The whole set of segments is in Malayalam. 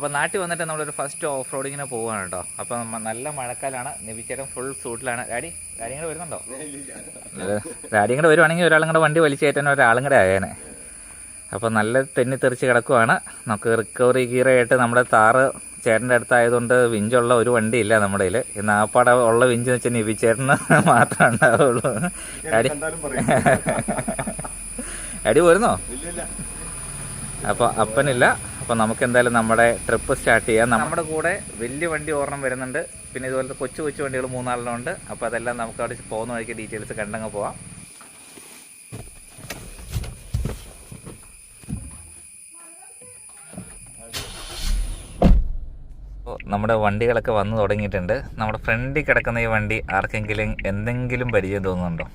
അപ്പോൾ നാട്ടിൽ വന്നിട്ട് നമ്മളൊരു ഫസ്റ്റ് ഓഫ് റോഡിങ്ങിന് പോവുകയാണ് കേട്ടോ അപ്പോൾ നല്ല മഴക്കാലാണ്. നിബിച്ചേട്ടൻ ഫുൾ സൂട്ടിലാണ് ഡാഡി ഡാഡി കൂടെ വരുന്നുണ്ടോ? ഡാഡി കൂടെ വരുവാണെങ്കിൽ ഒരാളും കൂടെ വണ്ടി വലിച്ചു കയറ്റാൻ ഒരാളും കൂടെ ആയേനെ. അപ്പോൾ നല്ല തെന്നി തെറിച്ച് കിടക്കുവാണ്. നമുക്ക് റിക്കവറി ഗിയറായിട്ട് നമ്മുടെ താറ് ചേട്ടന്റെ അടുത്തായതുകൊണ്ട് വിഞ്ചുള്ള ഒരു വണ്ടിയില്ല നമ്മുടെ കയ്യിൽ ഇന്ന് ആപ്പാടെ ഉള്ള വിഞ്ച് എന്ന് വെച്ചാൽ നിബി ചേട്ടന് മാത്രമേ ഉണ്ടാവുള്ളൂ. ഡാഡി ഡാഡി പോരുന്നോ? അപ്പോൾ അപ്പനില്ല. അപ്പോൾ നമുക്ക് എന്തായാലും നമ്മുടെ ട്രിപ്പ് സ്റ്റാർട്ട് ചെയ്യാം. നമ്മുടെ കൂടെ വലിയ വണ്ടി ഓർണം വരുന്നുണ്ട്. പിന്നെ ഇതുപോലത്തെ കൊച്ചു കൊച്ചു വണ്ടികൾ മൂന്നാലെണ്ണം ഉണ്ട്. അപ്പോൾ അതെല്ലാം നമുക്ക് അവിടെ പോകുന്ന വഴിക്ക് ഡീറ്റെയിൽസ് കണ്ടങ്ങ് പോവാം. നമ്മുടെ വണ്ടികളൊക്കെ വന്നു തുടങ്ങിയിട്ടുണ്ട്. നമ്മുടെ ഫ്രണ്ടിൽ കിടക്കുന്ന ഈ വണ്ടി ആർക്കെങ്കിലും എന്തെങ്കിലും പരിചയം തോന്നുന്നുണ്ടോ?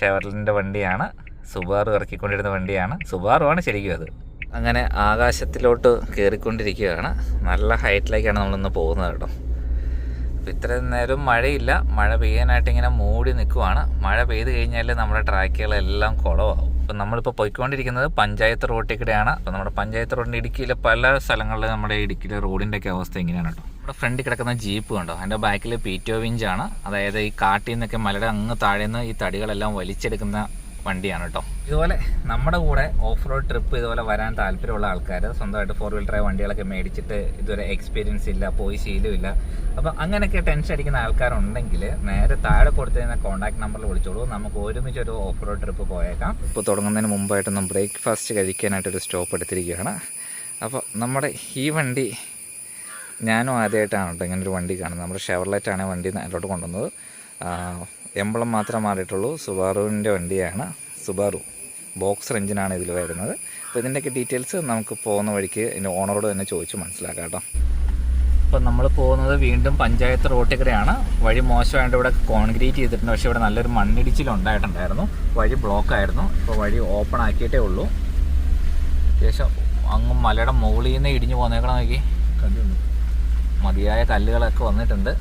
ഷെവർലിന്റെ വണ്ടിയാണ് സുബാറു ഇറക്കിക്കൊണ്ടിരുന്ന വണ്ടിയാണ്. സുബാറുവാണ് ശരിക്കും അത്. അങ്ങനെ ആകാശത്തിലോട്ട് കയറിക്കൊണ്ടിരിക്കുകയാണ് നല്ല ഹൈറ്റിലേക്കാണ് നമ്മളിന്ന് പോകുന്നത് കേട്ടോ. അപ്പോൾ ഇത്രയും നേരം മഴയില്ല. മഴ പെയ്യാനായിട്ട് ഇങ്ങനെ മൂടി നിൽക്കുവാണ്. മഴ പെയ്ത് കഴിഞ്ഞാൽ നമ്മുടെ ട്രാക്കുകളെല്ലാം കുളമാവും. അപ്പം നമ്മളിപ്പോൾ പോയിക്കൊണ്ടിരിക്കുന്നത് പഞ്ചായത്ത് റോഡിൽ കൂടെയാണ് അപ്പോൾ നമ്മുടെ പഞ്ചായത്ത് റോഡിന്റെ ഇടുക്കിയിലെ പല സ്ഥലങ്ങളിലും നമ്മുടെ ഇടുക്കിയിലെ റോഡിന്റെ ഒക്കെ അവസ്ഥ ഇങ്ങനെയാണ് കേട്ടോ. നമ്മുടെ ഫ്രണ്ടിൽ കിടക്കുന്ന ജീപ്പ് കണ്ടോ? അതിന്റെ ബാക്കിൽ പീറ്റോ വിഞ്ചാണ്. അതായത് ഈ കാട്ടിൽ നിന്നൊക്കെ മലയുടെ അങ്ങ് താഴെ നിന്ന് ഈ തടികളെല്ലാം വലിച്ചെടുക്കുന്ന വണ്ടിയാണ് കേട്ടോ. ഇതുപോലെ നമ്മുടെ കൂടെ ഓഫ് റോഡ് ട്രിപ്പ് ഇതുപോലെ വരാൻ താല്പര്യമുള്ള ആൾക്കാർ സ്വന്തമായിട്ട് ഫോർ വീൽ ഡ്രൈവ് വണ്ടികളൊക്കെ മേടിച്ചിട്ട് ഇതുവരെ എക്സ്പീരിയൻസ് ഇല്ല പോയി ശീലമില്ല അപ്പം അങ്ങനെയൊക്കെ ടെൻഷൻ അടിക്കുന്ന ആൾക്കാരുണ്ടെങ്കിൽ നേരെ താഴെ കൊടുത്തിരുന്ന കോൺടാക്ട് നമ്പറിൽ വിളിച്ചോളൂ. നമുക്ക് ഒരുമിച്ച് ഒരു ഓഫ് റോഡ് ട്രിപ്പ് പോയേക്കാം. ഇപ്പോൾ തുടങ്ങുന്നതിന് മുമ്പായിട്ടൊന്ന് ബ്രേക്ക്ഫാസ്റ്റ് കഴിക്കാനായിട്ടൊരു സ്റ്റോപ്പ് എടുത്തിരിക്കുകയാണ്. അപ്പോൾ നമ്മുടെ ഈ വണ്ടി ഞാനും ആദ്യമായിട്ടാണ് കേട്ടോ ഇങ്ങനൊരു വണ്ടി കാണുന്നത്. നമ്മുടെ ഷെവർലൈറ്റാണ് വണ്ടി അതിലോട്ട് കൊണ്ടുവന്നത്. എംബളം മാത്രമേ മാറിയിട്ടുള്ളൂ. സുബാറുവിന്റെ വണ്ടിയാണ്. സുബാറു ബോക്സർ എഞ്ചിനാണ് ഇതിൽ വരുന്നത്. അപ്പോൾ ഇതിന്റെയൊക്കെ ഡീറ്റെയിൽസ് നമുക്ക് പോകുന്ന വഴിക്ക് എന്റെ ഓണറോട് തന്നെ ചോദിച്ച് മനസ്സിലാക്കാം കേട്ടോ. അപ്പോൾ നമ്മൾ പോകുന്നത് വീണ്ടും പഞ്ചായത്ത് റോട്ടിൽ കൂടെയാണ് വഴി മോശമായിട്ട് ഇവിടെ കോൺക്രീറ്റ് ചെയ്തിട്ടുണ്ട്. പക്ഷേ ഇവിടെ നല്ലൊരു മണ്ണിടിച്ചിലുണ്ടായിട്ടുണ്ടായിരുന്നു വഴി ബ്ലോക്ക് ആയിരുന്നു. ഇപ്പോൾ വഴി ഓപ്പൺ ആക്കിയിട്ടേ ഉള്ളൂ. അത്യാവശ്യം അങ്ങ് മലയുടെ മുകളിൽ നിന്ന് ഇടിഞ്ഞു പോന്നേക്കണം നോക്കി. മതിയായ കല്ലുകളൊക്കെ വന്നിട്ടുണ്ട്.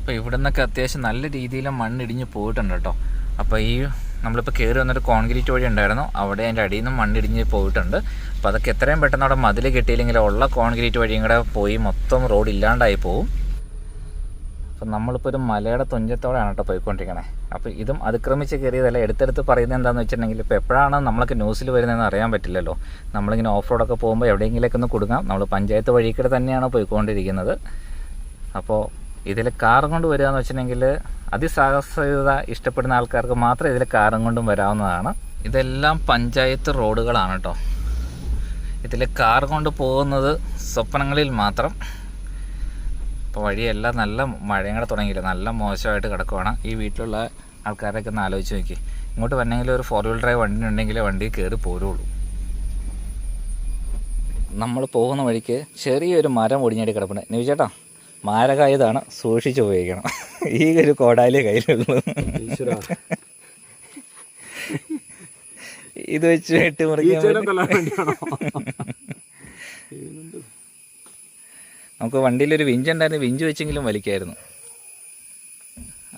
അപ്പോൾ ഇവിടെ നിന്നൊക്കെ അത്യാവശ്യം നല്ല രീതിയിൽ മണ്ണിടിഞ്ഞ് പോയിട്ടുണ്ട് കേട്ടോ. അപ്പോൾ ഈ നമ്മളിപ്പോൾ കയറി വന്നൊരു കോൺക്രീറ്റ് വഴി ഉണ്ടായിരുന്നു. അവിടെ അതിന്റെ അടിയിൽ നിന്ന് മണ്ണിടിഞ്ഞ് പോയിട്ടുണ്ട്. അപ്പോൾ അതൊക്കെ എത്രയും പെട്ടെന്ന് അവിടെ മതിൽ കിട്ടിയില്ലെങ്കിൽ ഉള്ള കോൺക്രീറ്റ് വഴിയും കൂടെ പോയി മൊത്തം റോഡ് ഇല്ലാണ്ടായി പോവും. അപ്പം നമ്മളിപ്പോൾ ഒരു മലയുടെ തുഞ്ചത്തോടെയാണ് കേട്ടോ പോയിക്കൊണ്ടിരിക്കണേ. അപ്പോൾ ഇതും അതിക്രമിച്ച് കയറിയതല്ല. എടുത്തെടുത്ത് പറയുന്നത് എന്താണെന്ന് വെച്ചിട്ടുണ്ടെങ്കിൽ ഇപ്പോൾ എപ്പോഴാണ് നമ്മളൊക്കെ ന്യൂസിൽ വരുന്നതെന്ന് അറിയാൻ പറ്റില്ലല്ലോ. നമ്മളിങ്ങനെ ഓഫ് റോഡൊക്കെ പോകുമ്പോൾ എവിടെയെങ്കിലൊക്കെ ഒന്ന് കൊടുക്കാം നമ്മൾ പഞ്ചായത്ത് വഴിക്കൂടെ തന്നെയാണ് പോയിക്കൊണ്ടിരിക്കുന്നത്. അപ്പോൾ ഇതിൽ കാറും കൊണ്ട് വരിക എന്ന് വെച്ചിട്ടുണ്ടെങ്കിൽ അതിസാഹസികത ഇഷ്ടപ്പെടുന്ന ആൾക്കാർക്ക് മാത്രം ഇതിൽ കാറും കൊണ്ടും വരാവുന്നതാണ്. ഇതെല്ലാം പഞ്ചായത്ത് റോഡുകളാണ് കേട്ടോ. ഇതിൽ കാർ കൊണ്ട് പോകുന്നത് സ്വപ്നങ്ങളിൽ മാത്രം. ഇപ്പോൾ വഴിയെല്ലാം നല്ല മഴയും കൂടെ തുടങ്ങിയില്ല? നല്ല മോശമായിട്ട് കിടക്കുവാണ്. ഈ വീട്ടിലുള്ള ആൾക്കാരൊക്കെ ഒന്ന് ആലോചിച്ച് നോക്കി. ഇങ്ങോട്ട് വന്നെങ്കിൽ ഒരു ഫോർ വീൽ ഡ്രൈവ് വണ്ടി ഉണ്ടെങ്കിൽ വണ്ടി കയറി പോരുള്ളൂ. നമ്മൾ പോകുന്ന വഴിക്ക് ചെറിയൊരു മരം ഒടിഞ്ഞാടി കിടപ്പുണ്ട്. നീ മാരകായതാണ് സൂക്ഷിച്ചു ഉപയോഗിക്കണം. ഈ ഒരു കോടാലി കയ്യിലുള്ളൂ ഇത് വെച്ച് വെട്ടി മുറിക്കാൻ നമുക്ക് വണ്ടിയിലൊരു വിഞ്ച് ഉണ്ടായിരുന്നു. വിഞ്ച് വെച്ചെങ്കിലും വലിക്കായിരുന്നു.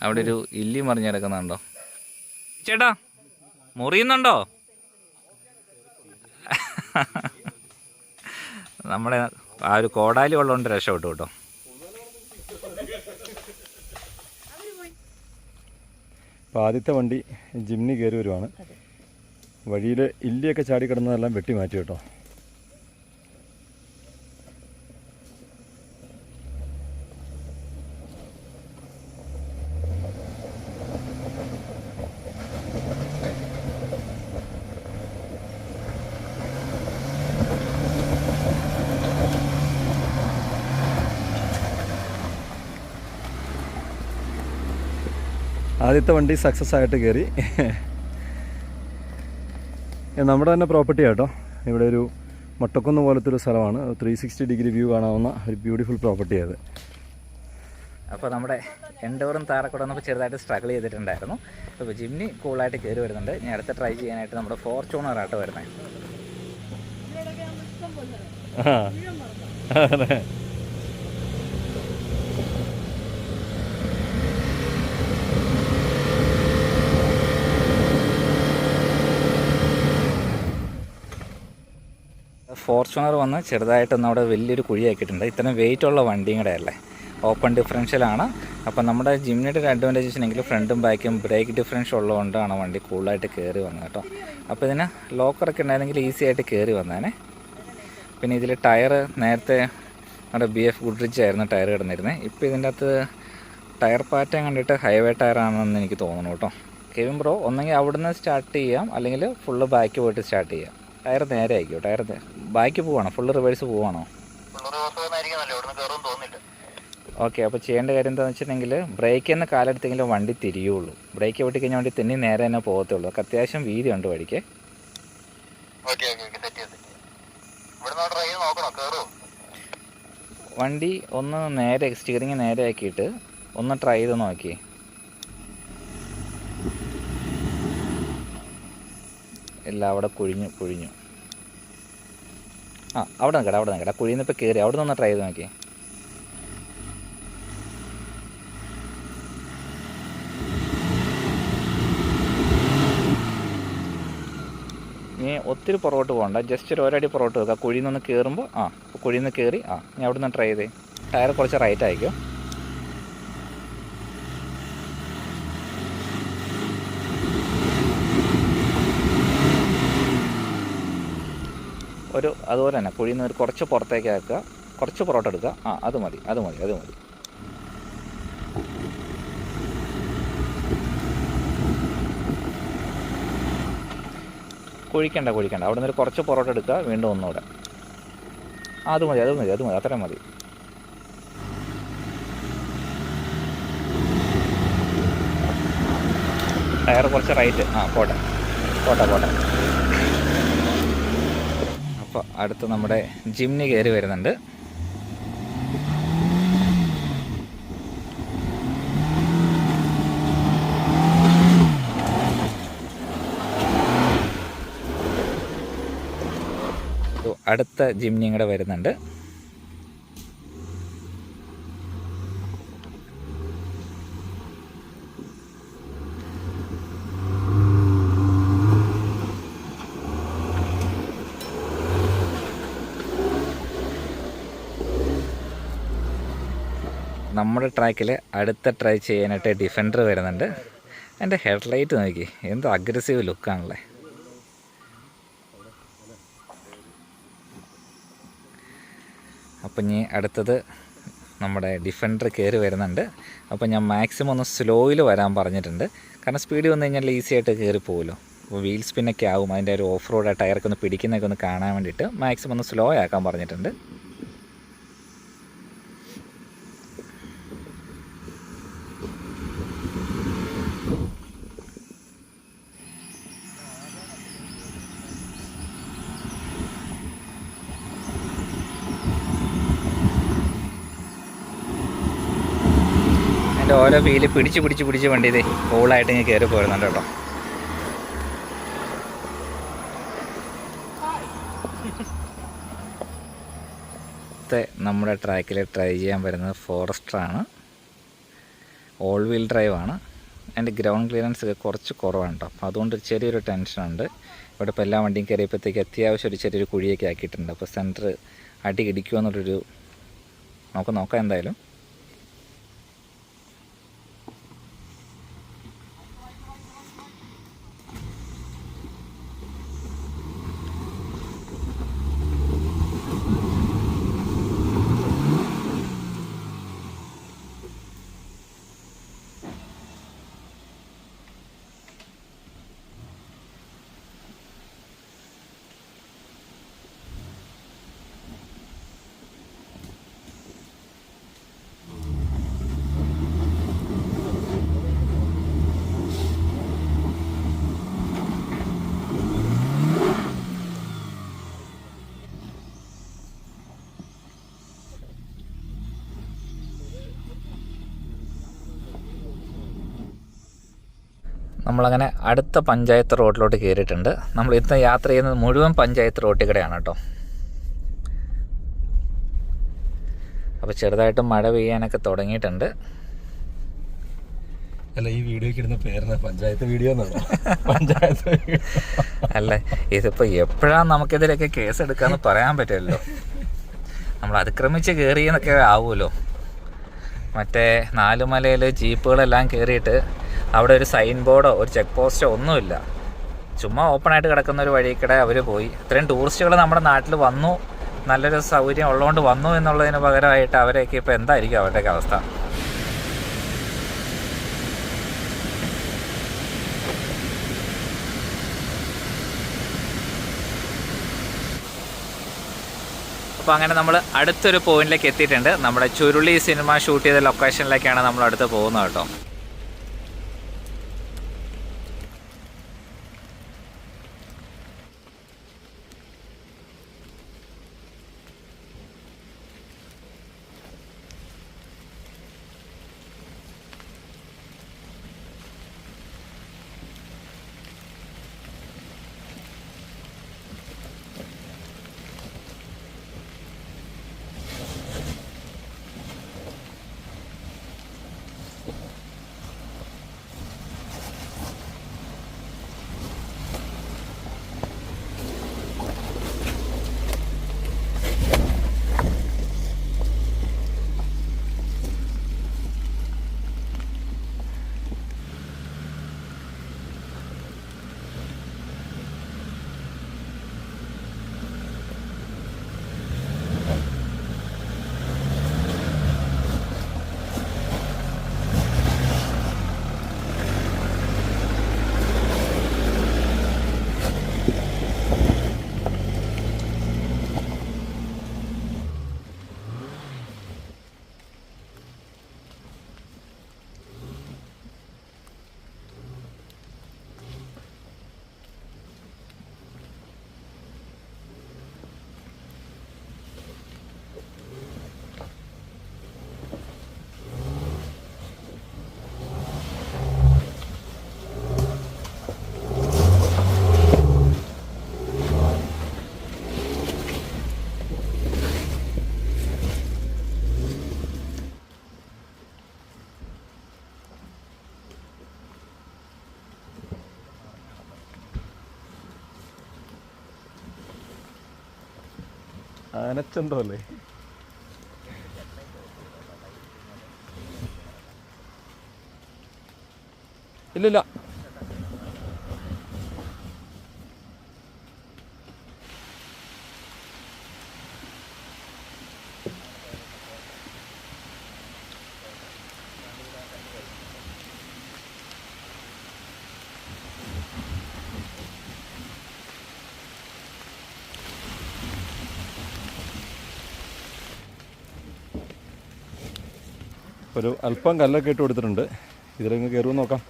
അവിടെ ഒരു ഇല്ലി മറിഞ്ഞ് കിടക്കുന്നുണ്ടോ? ചേട്ടാ മുറിയുന്നുണ്ടോ? നമ്മുടെ ആ ഒരു കോടാലി ഉള്ളതുകൊണ്ട് രക്ഷപ്പെട്ടു കേട്ടോ. അപ്പോൾ ആദ്യത്തെ വണ്ടി ജിംനി കയറി വരുവാണ്. വഴിയിൽ ഇല്ലിയൊക്കെ ചാടി കിടന്നതെല്ലാം വെട്ടി മാറ്റി കേട്ടോ. ആദ്യത്തെ വണ്ടി സക്സസ് ആയിട്ട് കയറി നമ്മുടെ തന്നെ പ്രോപ്പർട്ടി ആട്ടോ. ഇവിടെ ഒരു മൊട്ടക്കുന്ന് പോലത്തെ ഒരു സ്ഥലമാണ് ത്രീ സിക്സ്റ്റി ഡിഗ്രി വ്യൂ കാണാവുന്ന ഒരു ബ്യൂട്ടിഫുൾ പ്രോപ്പർട്ടി അത്. അപ്പോൾ നമ്മുടെ എൻഡോറും താറക്കൂടെ നമുക്ക് ചെറുതായിട്ട് സ്ട്രഗിൾ ചെയ്തിട്ടുണ്ടായിരുന്നു. അപ്പോൾ ജിംനി കൂളായിട്ട് കയറി വരുന്നുണ്ട്. ഞാൻ അടുത്ത ട്രൈ ചെയ്യാനായിട്ട് നമ്മുടെ ഫോർച്യൂണർ ആട്ടോ വരുന്നത് ഫോർച്യൂണർ വന്ന് ചെറുതായിട്ടൊന്ന് അവിടെ വലിയൊരു കുഴിയാക്കിയിട്ടുണ്ട്. ഇത്രയും വെയിറ്റ് ഉള്ള വണ്ടിയും കൂടെ അല്ലേ? ഓപ്പൺ ഡിഫറൻഷ്യലാണ് അപ്പം നമ്മുടെ ജിമ്മിയുടെ ഒരു അഡ്വാന്റേജ് വെച്ചിട്ടുണ്ടെങ്കിൽ ഫ്രണ്ടും ബാക്കും ബ്രേക്ക് ഡിഫറൻഷ്യൽ ഉള്ളതുകൊണ്ടാണ് വണ്ടി കൂളായിട്ട് കയറി വന്നത് കേട്ടോ. അപ്പോൾ ഇതിന് ലോക്കറൊക്കെ ഉണ്ടായിരുന്നെങ്കിൽ ഈസി ആയിട്ട് കയറി വന്നേനെ. പിന്നെ ഇതിൽ ടയർ നേരത്തെ നമ്മുടെ ബി എഫ് ഗുഡ്രിച്ച് ആയിരുന്നു ടയർ കിടന്നിരുന്നത്. ഇപ്പോൾ ഇതിന്റെ അകത്ത് ടയർ പാറ്റേൺ കണ്ടിട്ട് ഹൈവേ ടയറാണെന്ന് എനിക്ക് തോന്നുന്നു കേട്ടോ. കെവിൻ ബ്രോ ഒന്നെങ്കിൽ അവിടുന്ന് സ്റ്റാർട്ട് ചെയ്യാം. അല്ലെങ്കിൽ ഫുള്ള് ബാക്ക് പോയിട്ട് സ്റ്റാർട്ട് ചെയ്യാം. ടയർ നേരെ ആയിക്കോ ടയർ ബാക്ക് പോവാണോ? ഫുള്ള് റിവേഴ്സ് പോവാണോ? ഓക്കെ അപ്പോൾ ചെയ്യേണ്ട കാര്യം എന്താണെന്ന് വെച്ചിട്ടുണ്ടെങ്കിൽ ബ്രേക്കിൽ നിന്ന് കാലെടുത്തെങ്കിലും വണ്ടി തിരിയുള്ളൂ. ബ്രേക്ക് വിട്ട് കഴിഞ്ഞാൽ വണ്ടി തെന്നി നേരെ തന്നെ പോകത്തുള്ളൂ. ഒക്കെ അത്യാവശ്യം വീതി ഉണ്ട് വഴിക്ക് വണ്ടി ഒന്ന് നേരെ സ്റ്റിയറിങ് നേരെ ആക്കിയിട്ട് ഒന്ന് ട്രൈ ചെയ്ത് നോക്കി ഇല്ല അവിടെ കുഴിഞ്ഞു കുഴിഞ്ഞു. ആ അവിടെ നിൽക്കട്ടെ അവിടെ നിൽക്കട്ടെ ഇപ്പോൾ കയറി അവിടെ നിന്ന് ട്രൈ ചെയ്ത് നോക്കി ഇനി ഒത്തിരി പുറകോട്ട് പോകണ്ട ജസ്റ്റ് ഒരു ഒരടി പുറകോട്ട് വെക്കുക കുഴിയിൽ നിന്ന് കയറുമ്പോൾ ആ കുഴിയിൽ നിന്ന് കയറി ആ ഞാൻ അവിടെ നിന്ന് ട്രൈ ചെയ്തേ. ടയർ കുറച്ച് റൈറ്റ് ആയിരിക്കും. ഒരു അതുപോലെ തന്നെ കുഴിയിൽ നിന്ന് ഒരു കുറച്ച് പുറത്തേക്ക് ആക്കുക. കുറച്ച് പൊറോട്ട എടുക്കുക. ആ അത് മതി അത് മതി അത് മതി. കുഴിക്കണ്ട കുഴിക്കണ്ട. അവിടെ നിന്ന് കുറച്ച് പൊറോട്ട എടുക്കുക വീണ്ടും ഒന്നുകൂടെ. ആ അത് മതി അത് മതി അത് മതി അത്രയും മതി. ടയർ കുറച്ച് റൈറ്റ്. ആ പോട്ടെ. പോട്ടെ പോട്ടെ. അപ്പോൾ അടുത്ത് നമ്മുടെ ജിംനി കയറി വരുന്നുണ്ട്. അടുത്ത ജിമ്നിയും കൂടെ വരുന്നുണ്ട്. നമ്മുടെ ട്രാക്കിൽ അടുത്ത ട്രൈ ചെയ്യാനായിട്ട് ഡിഫൻഡർ വരുന്നുണ്ട്. എന്റെ ഹെഡ്ലൈറ്റ് നോക്കി. എന്ത് അഗ്രസീവ് ലുക്കാണല്ലേ അപ്പം ഇനി അടുത്തത് നമ്മുടെ ഡിഫൻഡർ കയറി വരുന്നുണ്ട്. അപ്പോൾ ഞാൻ മാക്സിമം ഒന്ന് സ്ലോയിൽ വരാൻ പറഞ്ഞിട്ടുണ്ട്. കാരണം സ്പീഡ് വന്നു കഴിഞ്ഞാൽ ഈസി ആയിട്ട് കയറി പോകുമല്ലോ അപ്പോൾ വീൽ സ്പിന്നൊക്കെ ആവും. അതിന്റെ ഒരു ഓഫ് റോഡ് ടയർക്കൊന്ന് ഒന്ന് പിടിക്കുന്നതൊക്കെ ഒന്ന് കാണാൻ വേണ്ടിയിട്ട് മാക്സിമം ഒന്ന് സ്ലോ ആക്കാൻ പറഞ്ഞിട്ടുണ്ട്. അതിന്റെ ഓരോ വീൽ പിടിച്ച് പിടിച്ച് പിടിച്ച് വണ്ടി ഇതേ കൂളായിട്ട് ഇങ്ങനെ കയറി പോരുന്നുണ്ട് കേട്ടോ. നമ്മുടെ ട്രാക്കിൽ ട്രൈ ചെയ്യാൻ വരുന്നത് ഫോറസ്റ്ററാണ് ഓൾ വീൽ ഡ്രൈവ് ആണ്. അതിന്റെ ഗ്രൗണ്ട് ക്ലിയറൻസ് ഒക്കെ കുറച്ച് കുറവാണ് കേട്ടോ. അപ്പോൾ അതുകൊണ്ട് ചെറിയൊരു ടെൻഷനുണ്ട് ഇവിടെ ഇപ്പോൾ എല്ലാ വണ്ടിയും കയറിയപ്പോഴത്തേക്ക് അത്യാവശ്യം ഒരു ചെറിയൊരു കുഴിയൊക്കെ ആക്കിയിട്ടുണ്ട്. അപ്പോൾ സെന്റർ അടി ഇടിക്കുമോ എന്നുള്ളൊരു നമുക്ക് നോക്കാം എന്തായാലും. നമ്മളങ്ങനെ അടുത്ത പഞ്ചായത്ത് റോഡിലോട്ട് കയറിയിട്ടുണ്ട്. നമ്മൾ ഇന്ന് യാത്ര ചെയ്യുന്നത് മുഴുവൻ പഞ്ചായത്ത് റോട്ടിൽ കൂടെയാണ് കേട്ടോ. അപ്പോൾ ചെറുതായിട്ട് മഴ പെയ്യാനൊക്കെ തുടങ്ങിയിട്ടുണ്ട്. അല്ല ഈ വീഡിയോക്ക് ഇടുന്ന പേരെന്നാ പഞ്ചായത്ത് വീഡിയോ എന്നാണോ പഞ്ചായത്ത്. അല്ല ഇതിപ്പോൾ എപ്പോഴാണ് നമുക്കെതിരെയൊക്കെ കേസ് എടുക്കാന്ന് പറയാൻ പറ്റുമല്ലോ. നമ്മൾ അതിക്രമിച്ച് കയറി എന്നൊക്കെ ആവുമല്ലോ. മറ്റേ നാലുമലയിൽ ജീപ്പുകളെല്ലാം കയറിയിട്ട് അവിടെ ഒരു സൈൻ ബോർഡോ ഒരു ചെക്ക് പോസ്റ്റോ ഒന്നുമില്ല. ചുമ്മാ ഓപ്പൺ ആയിട്ട് കിടക്കുന്ന ഒരു വഴിക്കിടെ അവർ പോയി. ഇത്രയും ടൂറിസ്റ്റുകൾ നമ്മുടെ നാട്ടിൽ വന്നു. നല്ലൊരു സൗകര്യം ഉള്ളതുകൊണ്ട് വന്നു എന്നുള്ളതിന് പകരമായിട്ട് അവരെയൊക്കെ ഇപ്പോൾ എന്തായിരിക്കും അവരുടെയൊക്കെ അവസ്ഥ? അപ്പോൾ അങ്ങനെ നമ്മൾ അടുത്തൊരു പോയിന്റിലേക്ക് എത്തിയിട്ടുണ്ട്. നമ്മുടെ ചുരുളി സിനിമ ഷൂട്ട് ചെയ്ത ലൊക്കേഷനിലേക്കാണ് നമ്മൾ അടുത്ത് പോകുന്നത് കേട്ടോ. ആനച്ചന്തോ അല്ലേ ഇല്ലില്ല. ഒരു അല്പം കല്ലൊക്കെ ഇട്ട് കൊടുത്തിട്ടുണ്ട്. ഇതിലങ്ങ് കയറുമെന്ന് നോക്കാം.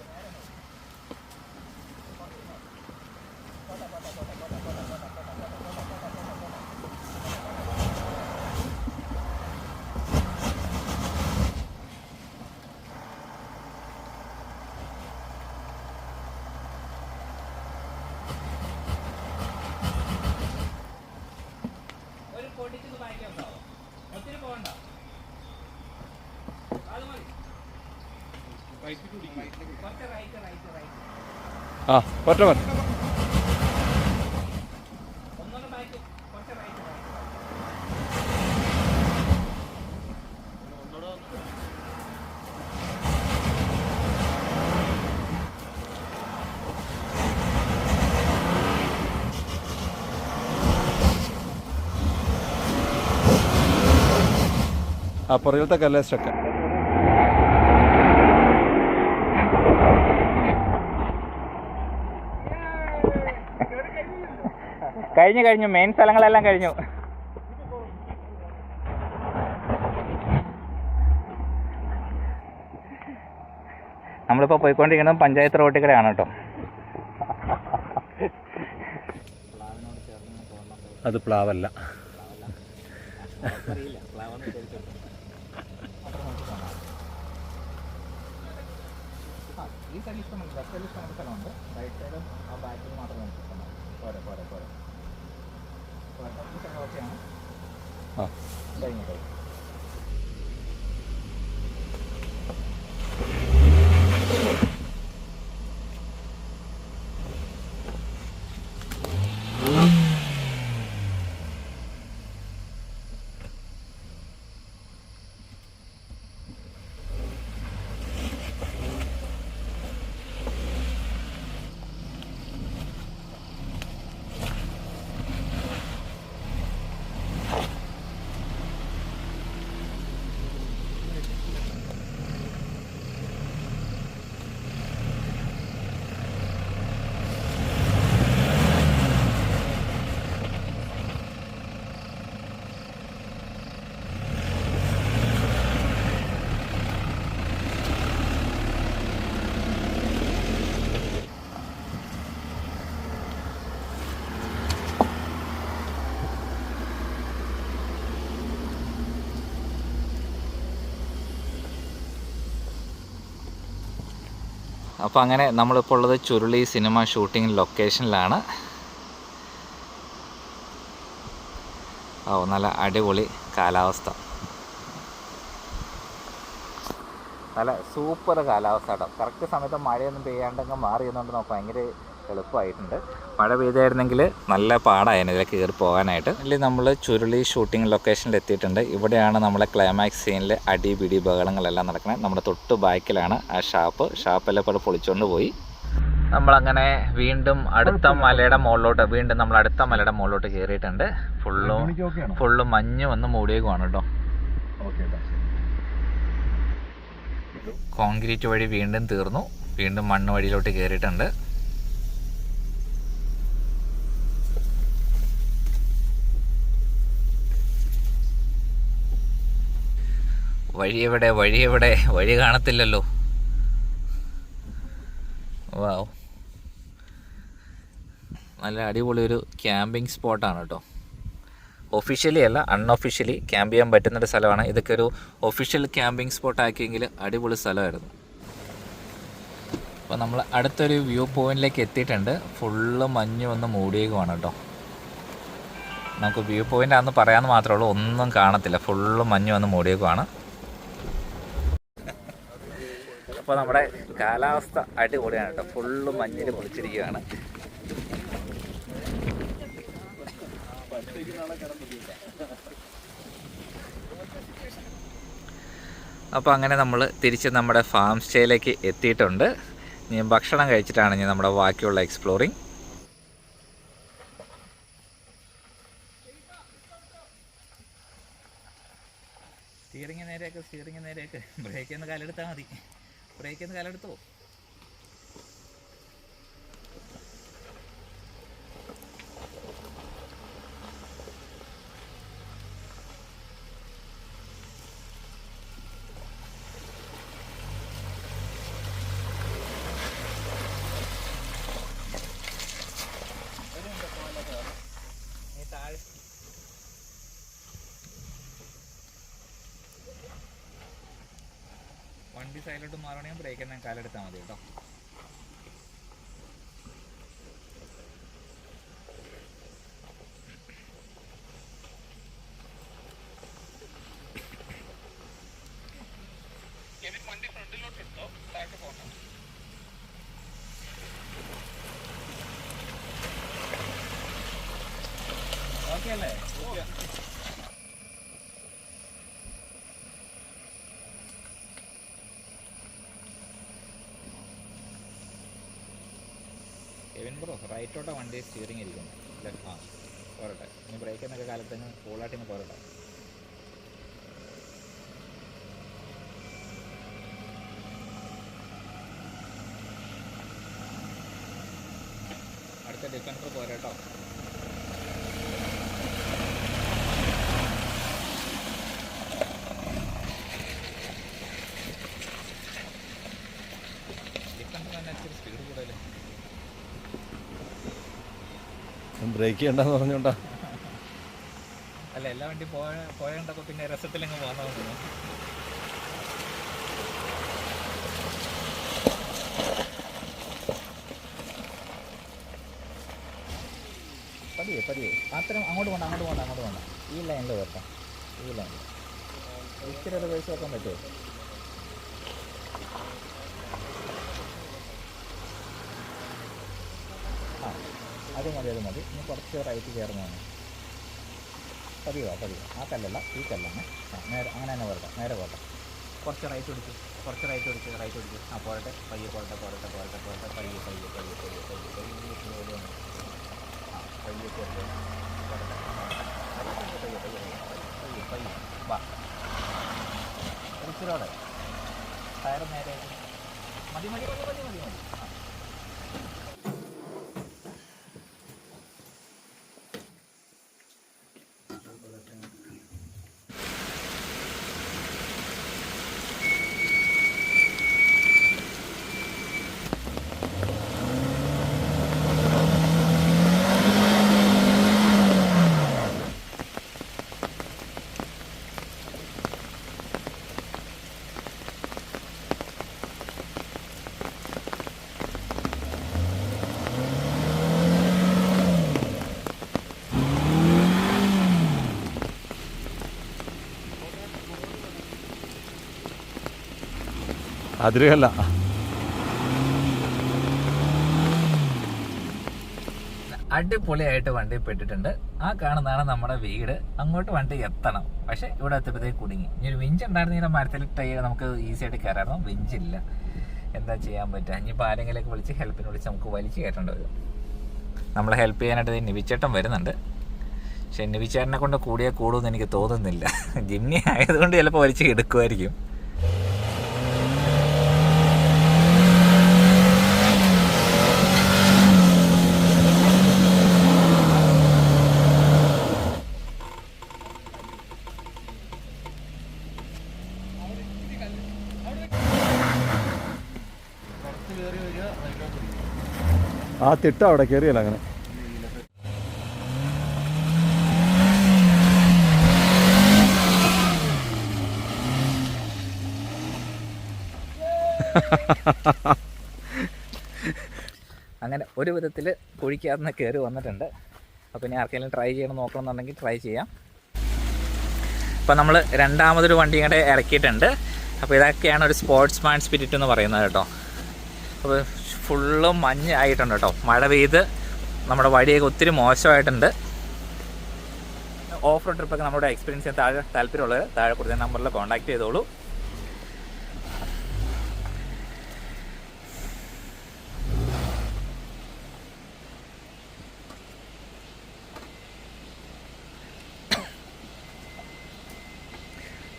ആ ഒറ്റ ആ പുറകിലത്തെ കല്ലേ സ്റ്റക്ക് കഴിഞ്ഞു കഴിഞ്ഞു. മെയിൻ സ്ഥലങ്ങളെല്ലാം കഴിഞ്ഞു. നമ്മളിപ്പോ പോയിക്കൊണ്ടിരിക്കുന്നത് പഞ്ചായത്ത് റോട്ടിൽ കൂടെയാണ് കേട്ടോ. അത് പ്ലാവല്ല. ഈ സൈഡിൽ ഇഷ്ടമുണ്ട് ലെഫ്റ്റ് സൈഡിൽ ഇഷ്ടമുള്ള സ്ഥലമുണ്ട് റൈറ്റ് സൈഡും ആ ബാക്കിൽ മാത്രം നമുക്ക് ഇഷ്ടമാണ് പോരെ പോരെ പോരെ. ഈ സ്ഥലം ഓക്കെയാണ് ആ. അപ്പോൾ അങ്ങനെ നമ്മളിപ്പോൾ ഉള്ളത് ചുരുളി സിനിമ ഷൂട്ടിംഗ് ലൊക്കേഷനിലാണ്. ഓ നല്ല അടിപൊളി കാലാവസ്ഥ. നല്ല സൂപ്പർ കാലാവസ്ഥ കേട്ടോ. കറക്റ്റ് സമയത്ത് മഴയൊന്നും പെയ്യാണ്ടെങ്കിൽ മാറി എന്നുകൊണ്ട് നമുക്ക് ഭയങ്കര എളുപ്പമായിട്ടുണ്ട്. മഴ പെയ്തായിരുന്നെങ്കിൽ നല്ല പാടായിരുന്നു ഇതിൽ കയറി പോകാനായിട്ട്. ഇതിൽ നമ്മൾ ചുരുളി ഷൂട്ടിംഗ് ലൊക്കേഷനിൽ എത്തിയിട്ടുണ്ട്. ഇവിടെയാണ് നമ്മളെ ക്ലൈമാക്സ് സീനിലെ അടിപിടി ബഹളങ്ങളെല്ലാം നടക്കുന്നത് നമ്മുടെ തൊട്ട് ബാക്കിലാണ് ആ ഷാപ്പ്. ഷാപ്പെല്ലാം ഇപ്പോൾ പൊളിച്ചുകൊണ്ട് പോയി. നമ്മളങ്ങനെ വീണ്ടും അടുത്ത മലയുടെ മുകളിലോട്ട് വീണ്ടും നമ്മൾ അടുത്ത മലയുടെ മുകളിലോട്ട് കയറിയിട്ടുണ്ട് ഫുള്ളും ഫുള്ള് മഞ്ഞ് വന്ന് മൂടിയേക്കുവാണ് കേട്ടോ. കോൺക്രീറ്റ് വഴി വീണ്ടും തീർന്നു. വീണ്ടും മണ്ണ് വഴിയിലോട്ട് കയറിയിട്ടുണ്ട് വഴി എവിടെ? വഴി കാണത്തില്ലല്ലോ. വാവ് നല്ല അടിപൊളി ഒരു ക്യാമ്പിംഗ് സ്പോട്ടാണ് കേട്ടോ. ഒഫീഷ്യലി അല്ല അൺഒഫീഷ്യലി ക്യാമ്പ് ചെയ്യാൻ പറ്റുന്നൊരു സ്ഥലമാണ്. ഇതൊക്കെ ഒരു ഒഫീഷ്യൽ ക്യാമ്പിംഗ് സ്പോട്ട് ആക്കിയെങ്കിൽ അടിപൊളി സ്ഥലമായിരുന്നു. അപ്പോൾ നമ്മൾ അടുത്തൊരു വ്യൂ പോയിന്റിലേക്ക് എത്തിയിട്ടുണ്ട്. ഫുള്ള് മഞ്ഞ് വന്ന് മൂടിയേക്കുവാണ് കേട്ടോ. നമുക്ക് വ്യൂ പോയിന്റ് ആണെന്ന് പറയാമെന്ന് മാത്രമേ ഉള്ളൂ ഒന്നും കാണത്തില്ല. ഫുള്ള് മഞ്ഞ് വന്ന് മൂടിയേക്കുവാണ്. അപ്പോൾ നമ്മുടെ കാലാവസ്ഥ അടിപൊളിയാണ് കേട്ടോ. ഫുള്ള് മഞ്ഞിൽ പൊളിച്ചിരിക്കുകയാണ്. അപ്പോൾ അങ്ങനെ നമ്മൾ തിരിച്ച് നമ്മുടെ ഫാം സ്റ്റേയിലേക്ക് എത്തിയിട്ടുണ്ട്. ഇനി ഭക്ഷണം കഴിച്ചിട്ടാണ് ഇനി നമ്മുടെ ബാക്കിയുള്ള എക്സ്പ്ലോറിങ് സ്റ്റിയറിങ് നേരെയൊക്കെ സ്റ്റിയറിങ് നേരെയൊക്കെ. ബ്രേക്ക് നിന്ന് കാലെടുത്താൽ മതി. ബ്രേക്ക് എന്ന് കാലെടുത്തോ നീ താഴെ സൈഡിലോട്ട് മാറണമെങ്കിൽ ബ്രേക്ക് എന്നാൽ കാലെടുത്താൽ മതി കേട്ടോ. ഓക്കെ അല്ലേ കെവിൻ ബ്രോ റൈറ്റോട്ടാ വണ്ടി സ്റ്റിയറിംഗ് ഇരിക്കുന്നു. ലെഫ്റ്റ് ആ പോരട്ടെ. ഇനി ബ്രേക്ക് എന്നൊക്കെ കാലത്ത് അങ്ങ് കൂളായിട്ട് ഇങ്ങ് പോരട്ടെ. അടുത്ത ഡിഫൻസർ പോരട്ടോ ഡിഫൻസർ തന്നെ ഇച്ചിരി സ്പീഡ് കൂടുതൽ ബ്രേക്ക് ചെയ്യണ്ടെന്ന് പറഞ്ഞോണ്ടാ. അല്ല എല്ലാ വണ്ടി പോയ പിന്നെ രസത്തിലങ്ങ് പോകാൻ പതിയെ പതിയെ. അത്രയും അങ്ങോട്ട് പോകണ്ട അങ്ങോട്ട് പോകണ്ട അങ്ങോട്ട് പോകണ്ട ഈ ലൈനിൽ വെക്കാം. ഈ ലൈനിൽ ഇച്ചിരി പൈസ വെക്കാൻ പറ്റുമോ? മതി അത് മതി ഇനി കുറച്ച് റൈറ്റ് കയറുന്നതാണ് പതിവാ പതിവാ ആ കല്ലല്ല ഈ കല്ലാണ് ആ നേരെ അങ്ങനെ തന്നെ പോരട്ടെ നേരെ പോട്ടെ കുറച്ച് റൈറ്റ് പിടിച്ച് കുറച്ച് റൈറ്റ് പിടിച്ച് റൈറ്റ് പിടിച്ച് ആ പോരട്ടെ പയ്യെ പോരട്ടെ പോരട്ടെ പോരട്ടെ പോരട്ടെ പയ്യെ പയ്യെ പയ്യെ പയ്യെ പയ്യെ പയ്യെ. ആ പയ്യെ. പോരട്ടെ. പയ്യെ പയ്യെ പയ്യെ പയ്യെ പയ്യെ വാ ഇച്ചിരോടെ ടയർ നേരെ മതി മതി മതി മതി മതി ആ അതിരല്ല അടിപൊളിയായിട്ട് വണ്ടി പെട്ടിട്ടുണ്ട്. ആ കാണുന്നതാണ് നമ്മുടെ വീട്. അങ്ങോട്ട് വണ്ടി എത്തണം. പക്ഷെ ഇവിടെ എത്തിയപ്പോഴത്തേക്ക് കുടുങ്ങി. ഇനി ഒരു വിഞ്ച് ഉണ്ടായിരുന്നെങ്കിൽ മരത്തിൽ ടൈ നമുക്ക് ഈസി ആയിട്ട് കയറായിരുന്നു വിഞ്ചില്ല എന്താ ചെയ്യാൻ പറ്റുക? ഇനിയിപ്പോൾ ആരെങ്കിലേക്ക് വിളിച്ച് ഹെൽപ്പിന് വിളിച്ച് നമുക്ക് വലിച്ചു കയറ്റേണ്ടി വരും. നമ്മളെ ഹെൽപ്പ് ചെയ്യാനായിട്ട് നിവിച്ചേട്ടൻ വരുന്നുണ്ട്. പക്ഷെ നിവിച്ചേട്ടനെ കൊണ്ട് കൂടിയേ കൂടുമെന്ന് എനിക്ക് തോന്നുന്നില്ല. ജിമ്മി ആയതുകൊണ്ട് ചിലപ്പോൾ വലിച്ച് എടുക്കുമായിരിക്കും. ആ തിട്ട അവിടെ കയറിയല്ല അങ്ങനെ. അങ്ങനെ ഒരു വിധത്തിൽ കുഴിക്കകത്ത് കയറി വന്നിട്ടുണ്ട്. അപ്പോൾ ഇനി ആർക്കെങ്കിലും ട്രൈ ചെയ്യണം നോക്കണമെന്നുണ്ടെങ്കിൽ ട്രൈ ചെയ്യാം. അപ്പോൾ നമ്മൾ രണ്ടാമതൊരു വണ്ടി ഇങ്ങോട്ട് ഇറക്കിയിട്ടുണ്ട്. അപ്പോൾ ഇതൊക്കെയാണ് ഒരു സ്പോർട്സ് മാൻ സ്പിരിറ്റ് എന്ന് പറയുന്നത് കേട്ടോ. അപ്പോൾ ഫുള്ള് മഞ്ഞ് ആയിട്ടുണ്ട് കേട്ടോ. മഴ പെയ്ത് നമ്മുടെ വഴിയൊക്കെ ഒത്തിരി മോശമായിട്ടുണ്ട്. ഓഫ് റോഡ് ട്രിപ്പൊക്കെ നമ്മുടെ എക്സ്പീരിയൻസ് ചെയ്യാൻ താഴെ താല്പര്യമുള്ളത് താഴെ കൊടുത്ത നമ്പറിൽ കോൺടാക്ട് ചെയ്തോളൂ.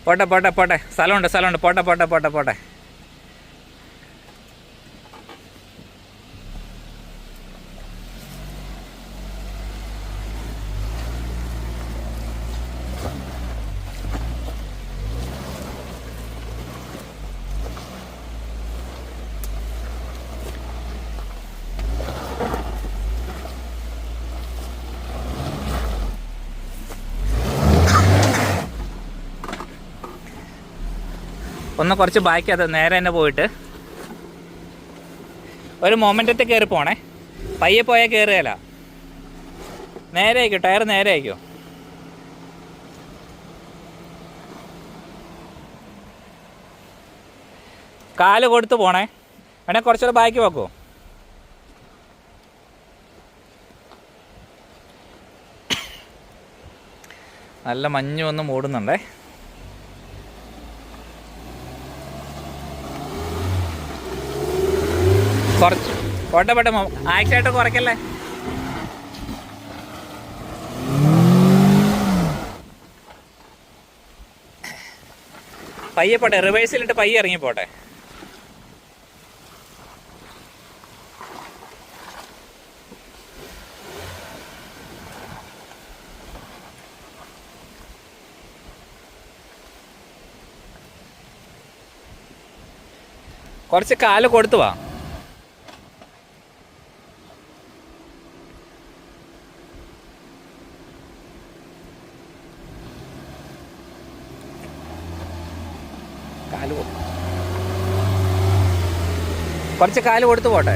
പോട്ടെ പോട്ടെ പോട്ടെ. സ്ഥലമുണ്ട് സ്ഥലമുണ്ട്. പോട്ടെ പോട്ടെ പോട്ടെ പോട്ടെ. ഒന്ന് കുറച്ച് ബാക്കി അത് നേരെ തന്നെ പോയിട്ട്. ഒരു മൊമെന്റത്തിൽ കയറി പോണേ. പയ്യെ പോയാൽ കയറുകയല്ല നേരെ ആയിക്കോ ടയർ നേരെ ആയിക്കോ കാൽ കൊടുത്ത് പോണേ. വേണേ കുറച്ചുകൂടെ ബാക്കി വെക്കുമോ നല്ല മഞ്ഞ് വന്ന് മൂടുന്നുണ്ടേ. പോട്ടെ പോട്ടെ കുറയ്ക്കല്ലേ? പയ്യെ പോട്ടെ റിവേഴ്സിലിട്ട് പയ്യെ ഇറങ്ങി പോട്ടെ. കുറച്ച് കാൽ കൊടുത്തു വാ കാൽ കൊ- കുറച്ച് കാൽ കൊടുത്തു പോട്ടെ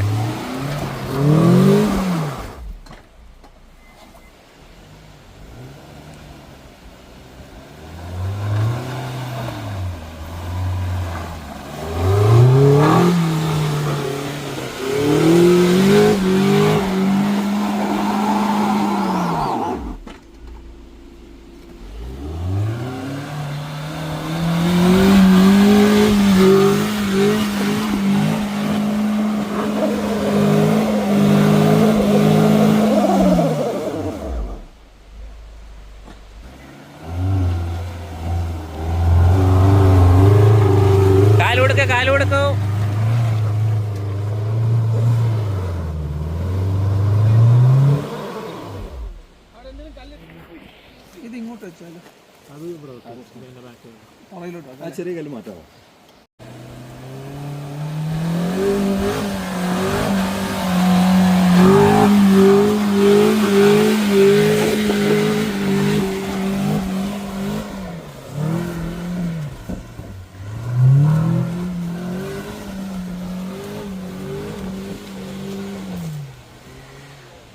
കാൽ കൊടുക്ക കാൽ കൊടുക്കൂ ഇത് ഇങ്ങോട്ട് വെച്ചാൽ ആ ചെറിയ കല്ല് മാറ്റാമോ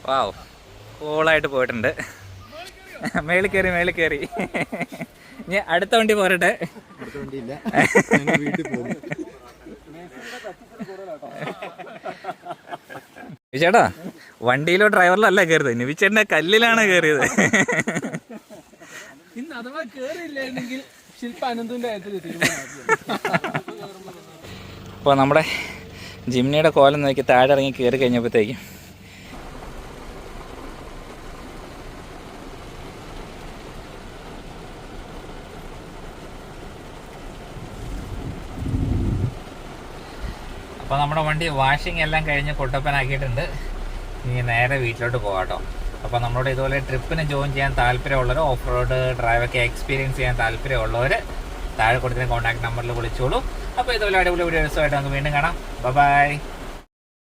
വാവ് കൂളായിട്ട് പോയിട്ടുണ്ട്. മേളിൽ കയറി മേളിൽ കയറി. ഇനി അടുത്ത വണ്ടി പോരട്ടെ? ചേട്ടാ വണ്ടിയിലോ ഡ്രൈവറിലോ അല്ല കയറിയത്. നിവിച്ചേട്ടന്റെ കല്ലിലാണ് കയറിയത്. ഇന്ന് അഥവാ ശില്പ അപ്പോൾ നമ്മുടെ ജിംനിയുടെ കോലം നോക്കി താഴെ ഇറങ്ങി കയറി കഴിഞ്ഞപ്പോഴത്തേക്കും അപ്പോൾ നമ്മുടെ വണ്ടി വാഷിംഗ് എല്ലാം കഴിഞ്ഞ് കൊട്ടപ്പനാക്കിയിട്ടുണ്ട് ഇനി നേരെ വീട്ടിലോട്ട് പോകാട്ടോ അപ്പോൾ നമ്മളോട് ഇതുപോലെ ട്രിപ്പിന് ജോയിൻ ചെയ്യാൻ താല്പര്യമുള്ളവർ ഓഫ് റോഡ് ഡ്രൈവൊക്കെ എക്സ്പീരിയൻസ് ചെയ്യാൻ താല്പര്യമുള്ളവർ താഴെ കൊടുത്തിരുന്ന കോൺടാക്ട് നമ്പറിൽ വിളിച്ചോളൂ. അപ്പോൾ ഇതുപോലെ അടിപൊളി വീഡിയോസുമായിട്ട് നമുക്ക് വീണ്ടും കാണാം. ബൈ